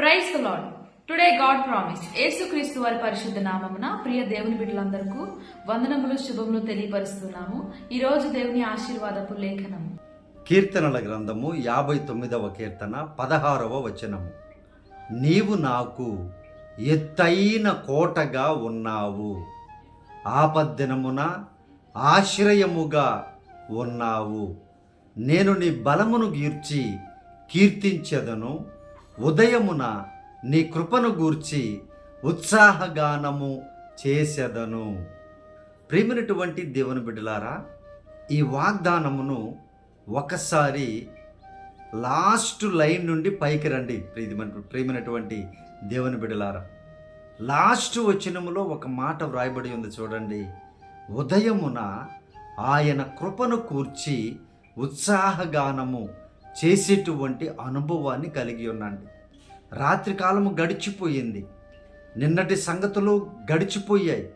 Praise Lord today God promise యేసుక్రీస్తు వారి పరిశుద్ధ నామమున ప్రియ దేవుని బిడ్డలందరికీ వందనములు శుభములు తెలియపరుస్తున్నాము. ఈ రోజు దేవుని ఆశీర్వాదపు లేఖనము. కీర్తనల గ్రంథము యాభై తొమ్మిదవ కీర్తన పదహారవ వచనము. నీవు నాకు ఎత్తైన కోటగా ఉన్నావు. ఆపద్దినమున ఆశ్రయముగా ఉన్నావు. నేను నీ బలమును గీర్చి కీర్తించెదను. ఉదయమున నీ కృపను గూర్చి ఉత్సాహగానము చేసెదను. ప్రేమినటువంటి దేవుని బిడ్డలారా ఈ వాగ్దానమును ఒకసారి లాస్ట్ లైన్ నుండి పైకి రండి ప్రేమినటువంటి దేవుని బిడలారా లాస్ట్ వచనములో ఒక మాట వ్రాయబడి ఉంది చూడండి. ఉదయమున ఆయన కృపను కూర్చి ఉత్సాహగానము చేసేటువంటి అనుభవాన్ని కలిగి ఉన్నాండి. రాత్రికాలము గడిచిపోయింది. నిన్నటి సంగతులు గడిచిపోయాయి.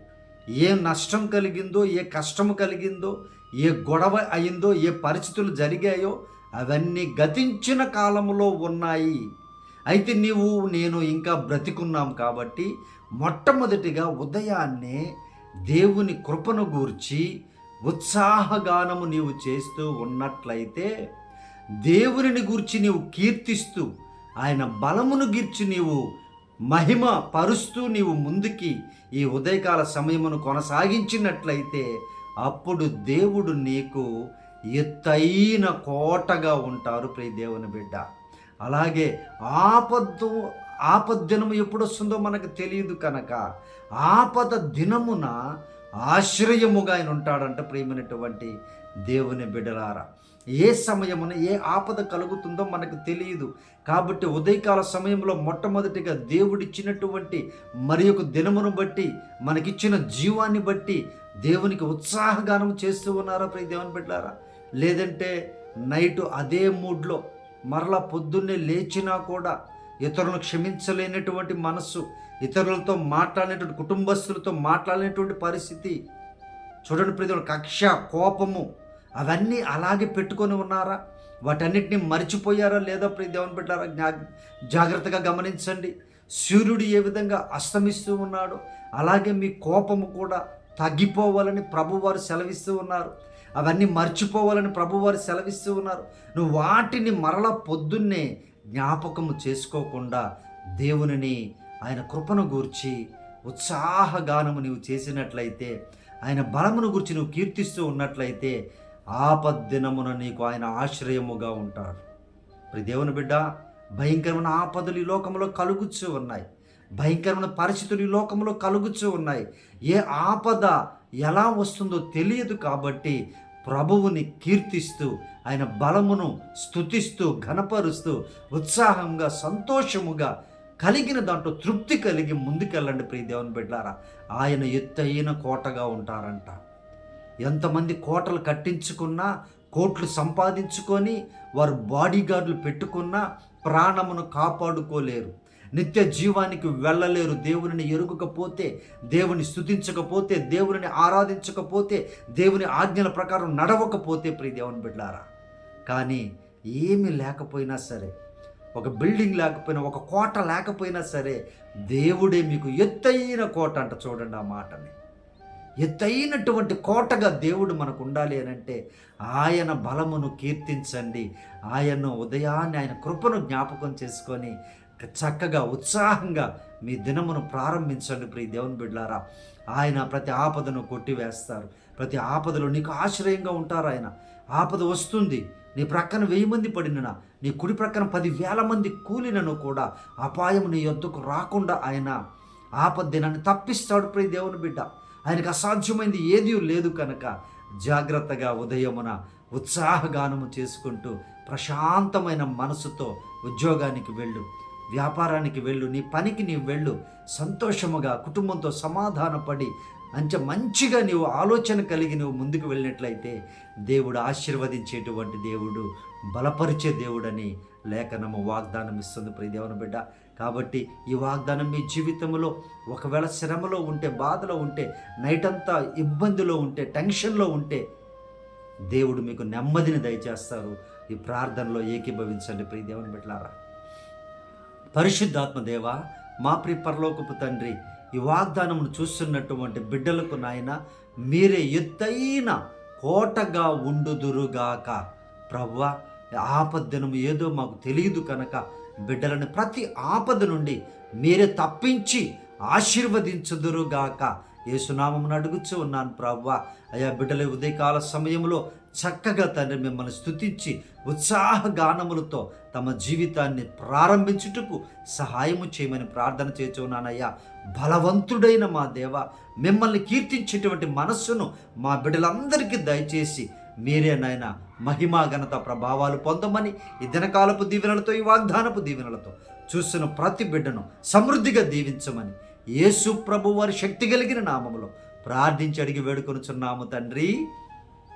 ఏ నష్టం కలిగిందో ఏ కష్టము కలిగిందో ఏ గొడవ అయిందో ఏ పరిస్థితులు జరిగాయో అవన్నీ గతించిన కాలంలో ఉన్నాయి. అయితే నీవు నేను ఇంకా బ్రతికున్నాం కాబట్టి మొట్టమొదటిగా ఉదయాన్నే దేవుని కృపను గూర్చి ఉత్సాహగానము నీవు చేస్తూ ఉన్నట్లయితే దేవుని గూర్చి నీవు కీర్తిస్తూ ఆయన బలమును గీర్చి నీవు మహిమ పరుస్తూ నీవు ముందుకి ఈ ఉదయకాల సమయమును కొనసాగించినట్లయితే అప్పుడు దేవుడు నీకు ఎత్తైన కోటగా ఉంటారు ప్రియ దేవుని బిడ్డ. అలాగే ఆపద్దు ఆపద్దినము ఎప్పుడు వస్తుందో మనకు తెలియదు కనుక ఆపద దినమున ఆశ్రయముగా ఆయన ఉంటాడంట ప్రియమైనటువంటి దేవుని బిడ్డలారా. ఏ సమయమున ఏ ఆపద కలుగుతుందో మనకు తెలియదు. కాబట్టి ఉదయకాల సమయంలో మొట్టమొదటిగా దేవుడిచ్చినటువంటి మరి ఒక దినమును బట్టి మనకిచ్చిన జీవాన్ని బట్టి దేవునికి ఉత్సాహగానం చేస్తూ ఉన్నారా ప్రియ దేవుని బిడ్డారా లేదంటే నైట్ అదే మూడ్లో మరలా పొద్దున్నే లేచినా కూడా ఇతరులను క్షమించలేనటువంటి మనస్సు ఇతరులతో మాట్లాడినటువంటి కుటుంబస్తులతో మాట్లాడినటువంటి పరిస్థితి. చూడండి ప్రతి కక్ష కోపము అవన్నీ అలాగే పెట్టుకొని ఉన్నారా? వాటన్నిటిని మర్చిపోయారా లేదా ప్రియ దేవుని పెట్టారా జ్ఞా జాగ్రత్తగా గమనించండి. సూర్యుడు ఏ విధంగా అస్తమిస్తూ ఉన్నాడు? అలాగే మీ కోపము కూడా తగ్గిపోవాలని ప్రభువారు సెలవిస్తూ ఉన్నారు. అవన్నీ మర్చిపోవాలని ప్రభువారు సెలవిస్తూ ఉన్నారు. నువ్వు వాటిని మరల పొద్దున్నే జ్ఞాపకము చేసుకోకుండా దేవునిని ఆయన కృపను గూర్చి ఉత్సాహగానము నీవు చేసినట్లయితే ఆయన బలమును గురించి నువ్వు కీర్తిస్తూ ఉన్నట్లయితే ఆపద్దినమున నీకు ఆయన ఆశ్రయముగా ఉంటాడు. మరి దేవుని బిడ్డ భయంకరమైన ఆపదలు ఈ లోకంలో కలుగుచ్చు ఉన్నాయి. భయంకరమైన పరిస్థితులు ఈ లోకంలో కలుగుచ్చు ఉన్నాయి. ఏ ఆపద ఎలా వస్తుందో తెలియదు కాబట్టి ప్రభువుని కీర్తిస్తూ ఆయన బలమును స్థుతిస్తూ ఘనపరుస్తూ ఉత్సాహంగా సంతోషముగా కలిగిన దాంట్లో తృప్తి కలిగి ముందుకెళ్ళండి ప్రియ దేవుని బిడ్డారా. ఆయన ఎత్తైన కోటగా ఉంటారంట. ఎంతమంది కోటలు కట్టించుకున్నా కోట్లు సంపాదించుకొని వారు బాడీగార్డులు పెట్టుకున్నా ప్రాణమును కాపాడుకోలేరు. నిత్య జీవానికి వెళ్ళలేరు. దేవునిని ఎరుగకపోతే దేవుని స్థుతించకపోతే దేవుని ఆరాధించకపోతే దేవుని ఆజ్ఞల ప్రకారం నడవకపోతే ప్రియ దేవుని బిడ్డారా. కానీ ఏమి లేకపోయినా సరే ఒక బిల్డింగ్ లేకపోయినా ఒక కోట లేకపోయినా సరే దేవుడే మీకు ఎత్తైన కోట అంట చూడండి ఆ మాటని. ఎత్తైనటువంటి కోటగా దేవుడు మనకు ఉండాలి అని అంటే ఆయన బలమును కీర్తించండి. ఆయన ఉదయాన్నే ఆయన కృపను జ్ఞాపకం చేసుకొని చక్కగా ఉత్సాహంగా మీ దినమును ప్రారంభించండి ప్రియ దేవుని బిడ్లారా ఆయన ప్రతి ఆపదను కొట్టివేస్తారు. ప్రతి ఆపదలో నీకు ఆశ్రయంగా ఉంటారు ఆయన. ఆపద వస్తుంది. నీ ప్రక్కన వెయ్యి మంది పడిననా? నీ కుడి ప్రక్కన పదివేల మంది కూలినను కూడా అపాయం నీ యొద్దకు రాకుండా ఆయన ఆపద దినాన్ని తప్పిస్తాడు ప్రియ దేవుని బిడ్డ. ఆయనకు అసాధ్యమైంది ఏదీ లేదు కనుక జాగ్రత్తగా ఉదయమున ఉత్సాహగానము చేసుకుంటూ ప్రశాంతమైన మనసుతో ఉద్యోగానికి వెళ్ళు. వ్యాపారానికి వెళ్ళు నీ పనికి నీవు వెళ్ళు. సంతోషముగా కుటుంబంతో సమాధానపడి అంచె మంచిగా నీవు ఆలోచన కలిగి నువ్వు ముందుకు వెళ్ళినట్లయితే దేవుడు ఆశీర్వదించేటువంటి దేవుడు బలపరిచే దేవుడని లేఖనము వాగ్దానం ఇస్తుంది. ప్రియ దేవుని బిడ్డ కాబట్టి ఈ వాగ్దానం మీ జీవితంలో ఒకవేళ శ్రమలో ఉంటే బాధలో ఉంటే నైట్ అంతా ఇబ్బందిలో ఉంటే టెన్షన్లో ఉంటే దేవుడు మీకు నెమ్మదిని దయచేస్తారు. ఈ ప్రార్థనలో ఏకీభవించండి. ప్రియదేవన బిడ్డలారా పరిశుద్ధాత్మ దేవ మా ప్రి పరలోకపు తండ్రి ఈ వాగ్దానమును చూస్తున్నటువంటి బిడ్డలకు నాయన మీరే ఎత్తైన కోటగా ఉండుదురుగాక. ప్రవ్వ ఆపద్దనము ఏదో మాకు తెలియదు కనుక బిడ్డలను ప్రతి ఆపద నుండి మీరే తప్పించి ఆశీర్వదించుదురుగాక. యేసునామమును అడుగుచూ ఉన్నాను ప్రవ్వ. అయా బిడ్డల ఉదయకాల సమయంలో చక్కగా తండ్రి మిమ్మల్ని స్థుతించి ఉత్సాహ గానములతో తమ జీవితాన్ని ప్రారంభించుటకు సహాయము చేయమని ప్రార్థన చేస్తున్నానయ్యా. బలవంతుడైన మా దేవ మిమ్మల్ని కీర్తించేటువంటి మనస్సును మా బిడ్డలందరికీ దయచేసి మీరే నాయన మహిమా ఘనత ప్రభావాలు పొందమని ఈ దినకాలపు దీవెనలతో ఈ వాగ్దానపు దీవెనలతో చూస్తున్న ప్రతి బిడ్డను సమృద్ధిగా దీవించమని యేసు ప్రభు వారి శక్తి కలిగిన నామములో ప్రార్థించి అడిగి వేడుకొనుచున్నాము తండ్రి.